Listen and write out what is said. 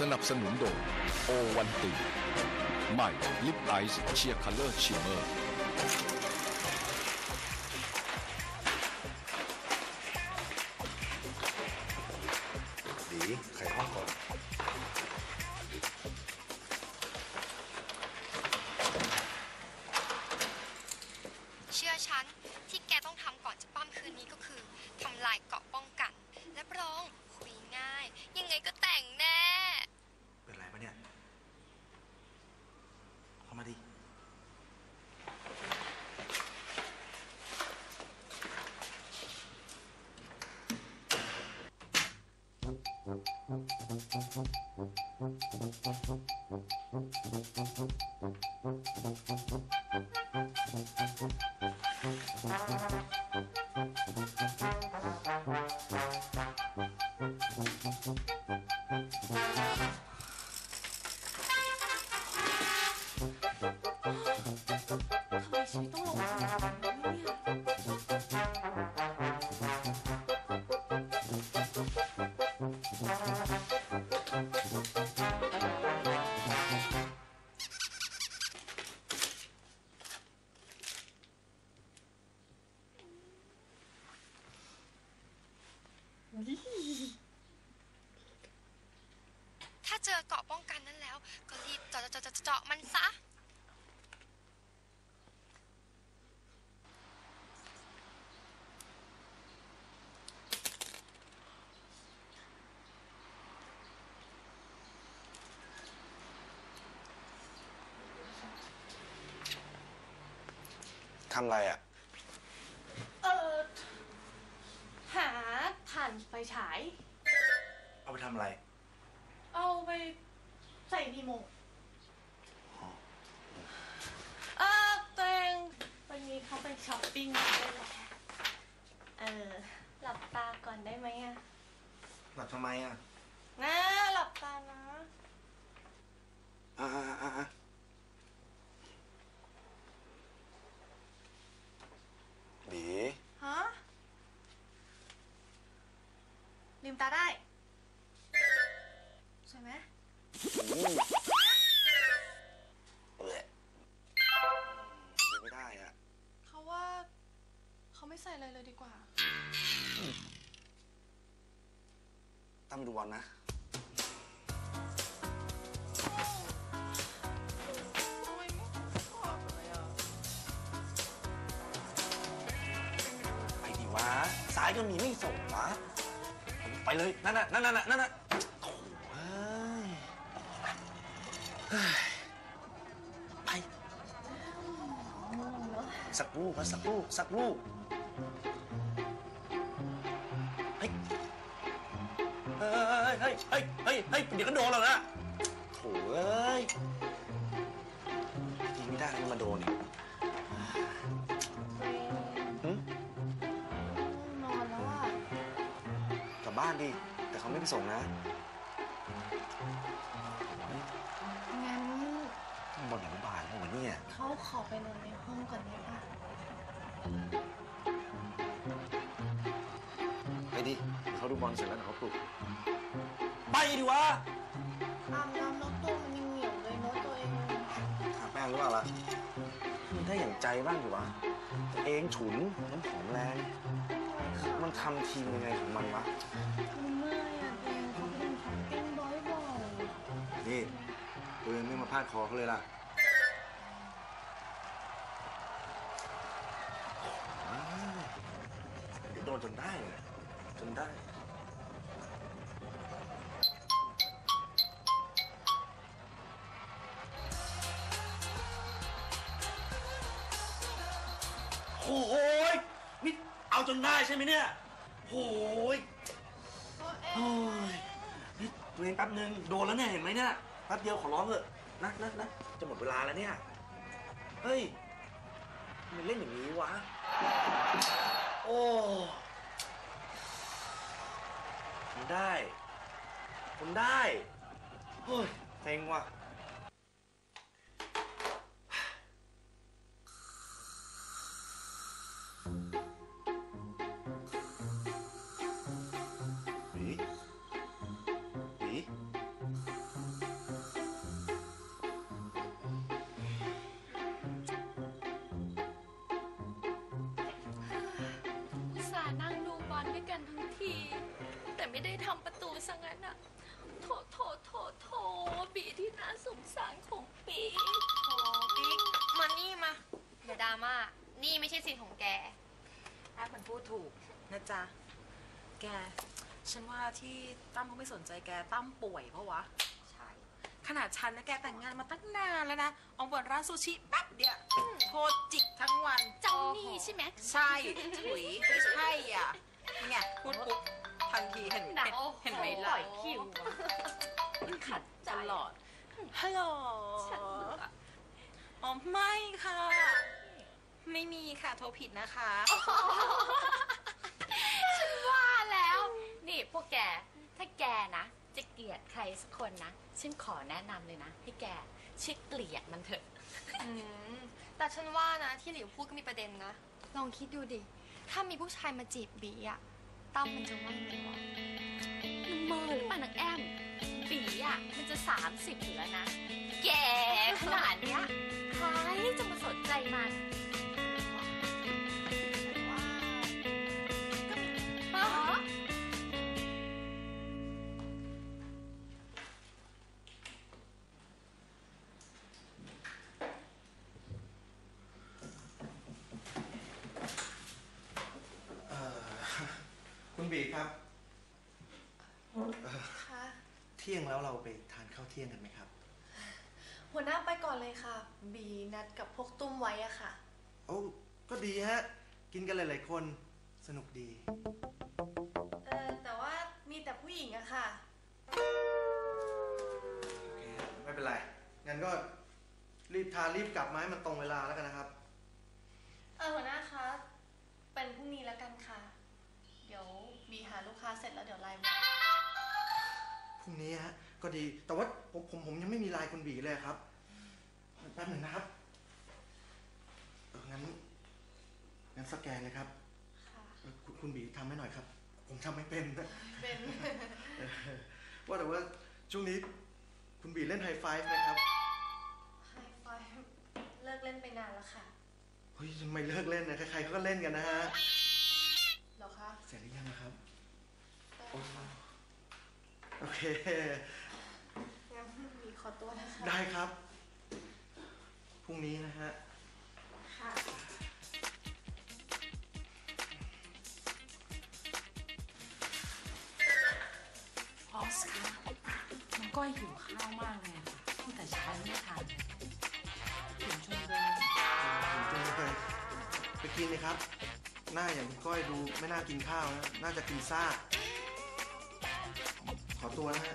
สนับสนุนโดยโอวันติใหม่ลิปไอซ์เชียร์คัลเลอร์ชิมเมอร์ดีไขห้องก่อนเชื่อฉันที่แกต้องทำก่อนจะปั้มคืนนี้ก็คือทำลายเกราะป้องกันและรองคุยง่าย ยังไงก็แต่งแน่ เป็นไรปะเนี่ย เข้ามาดิ ท ถ้าเจอเกาะป้องกันนั้นแล้ว ก็รีบเจาะเจาะเจาะเจาะมันซะ ทำอะไรอะ เออหาถ่านไฟฉาย เอาไปทำอะไร เอาไปใส่รีโมทเออตัวเองวันนี้เขาไปช้อปปิ้งมาด้วยแหละเออ หลับตาก่อนได้ไหมอะหลับทำไมอะ นะ หลับตานะ อ่าอ่าอ่าอ่าดี ฮะ ลืมตาได้สวยไหมอืมเละไม่ได้อะเขาว่า เขาไม่ใส่อะไรเลยดีกว่า ตั้มดูบอลนะไปดิวะสายก็มีไม่ส่งวะ ไปเลย นั่นน่ะนั่นน่ะนั่นน่ะโถ่เอ้ยเฮ้ยไปสักลูกนะสักลูกสักลูกเฮ้ยเฮ้ยเฮ้ยเฮ้ยเฮ้ยเฮ้ยเดี๋ยวก็โดนแล้วนะโถ่เอ้ยยิงไม่ได้แล้วมาโดนอีก บบ้านดิ แต่เขาไม่ไปส่งนะงั้นบอลอนุบาลเมื่อวันเนี่ยเขาขอไปนอนในห้องก่อนได้ปะไปดิเขาดูบอลเสร็จแล้วเดี๋ยวเขาปลุก ไปดิวะอาบน้ำแล้วตัวมันยังเหนียวเลยเนอะตัวเองทาแป้งหรือเปล่าล่ะมันได้อย่างใจบ้างดิวะตัว เองฉุนน้ำหอมแรง มันทำทีมยังไงของมันวะมันเมื่อยอะตัวเองเขาเป็นช้อปปิ้งบ่อยนี่ตัวเองไม่มาพาดคอเขาเลยล่ะโอ้ยเดี๋ยวโดนจนได้เลยจนได้ จนได้ใช่ไหมเนี่ยโอ้ยเอโอ้งยนี่ตัวเองแป๊บนึงโดนแล้วเนี่ยเห็นไหมเนี่ยแป๊บเดียวขอร้องเถอะนะนะนะจะหมดเวลาแล้วเนี่ยเฮ้ยมันเล่นอย่างนี้วะโอ้ทนได้ทนได้เฮ้ยเซ็งว่ะ ด้วยกันทั้งที แต่ไม่ได้ทำประตูซะงั้นอะโถโถโถโถบีที่น่าสงสารของปีโอ้ปิ๊กมานี่มาอย่าดราม่านี่ไม่ใช่สิทธิ์ของแก แอปมันพูดถูกนะจ๊ะ แก ฉันว่าที่ตั้มเขาไม่สนใจแกตั้มป่วยเพราะวะ ใช่ขนาดฉันนะแกแต่งงานมาตั้งนานแล้วนะออกเปิดร้านซูชิแป๊บเดียวโทษจิกทั้งวัน เจ้าหนี่ใช่ไหม ใช่ถุยไม่ใช่อะ นี่ไงพูดปุ๊บทันทีเห็นหนักเห็นไหมปล่ะล่อยคิวขัดใจตลอดฮัลโหลฉันเบื่ออ๋อไม่ค่ะ ไม่มีค่ะโทรผิดนะคะว่าแล้ว นี่พวกแกถ้าแกนะจะเกลียดใครสักคนนะฉันขอแนะนำเลยนะให้แกช่วยเกลียดมันเถอะอืมแต่ฉันว่านะที่หลิวพูดก็มีประเด็นนะ ลองคิดดูดิ ถ้ามีผู้ชายมาจีบบีอะ ตั้มมันจะว่าไงวะมันเมอหรือเปล่านางแอมปีอะมันจะ30อยู่แล้วนะ แกขนาดเนี้ยใครจะมาสนใจมัน เที่ยงแล้วเราไปทานข้าวเที่ยงกันไหมครับ หัวหน้าไปก่อนเลยค่ะ บีนัดกับพวกตุ้มไว้อะค่ะ โอ้ก็ดีฮะ กินกันหลายๆคนสนุกดี เออแต่ว่ามีแต่ผู้หญิงอะค่ะ โอเคไม่เป็นไร งั้นก็รีบทานรีบกลับมาให้มันตรงเวลาแล้วกันนะครับ เออหัวหน้าคะเป็นพรุ่งนี้แล้วกันค่ะ เดี๋ยวบีหาลูกค้าเสร็จแล้วเดี๋ยวไลน์มาพ รุ่งนี้ฮะก็ดี แต่ว่าผมผมผมยังไม่มีไลน์คุณบีเลยครับแป๊บหนึ่งนะครับเอองั้นงั้นสแกนเลยครับค่ะเออคุณคุณบีทำให้หน่อยครับ ผมทำไม่เป็นนะ เป็น เออว่าแต่ว่าช่วงนี้คุณบีเล่นไฮไฟว์ไหมครับ ไฮไฟเลิกเล่นไปนานแล้วค่ะเฮ้ยทำไมเลิกเล่นนะใครๆเขาก็เล่นกันนะฮะ เหรอคะเสร็จหรือยังนะครับ โอ้ โอเคงั้นบีขอตัวนะคะได้ครับ พรุ่งนี้นะฮะ ค่ะพอสค่ะน้องก้อยหิวข้าวมากเลยอะค่ะตั้งแต่เช้าไม่ทานถึงชมเลยจุงเลยไปกินเลยครับ หน้าอย่างคุณก้อยดูไม่น่ากินข้าวนะ น่าจะกินซ่าก ขอตัวนะฮะ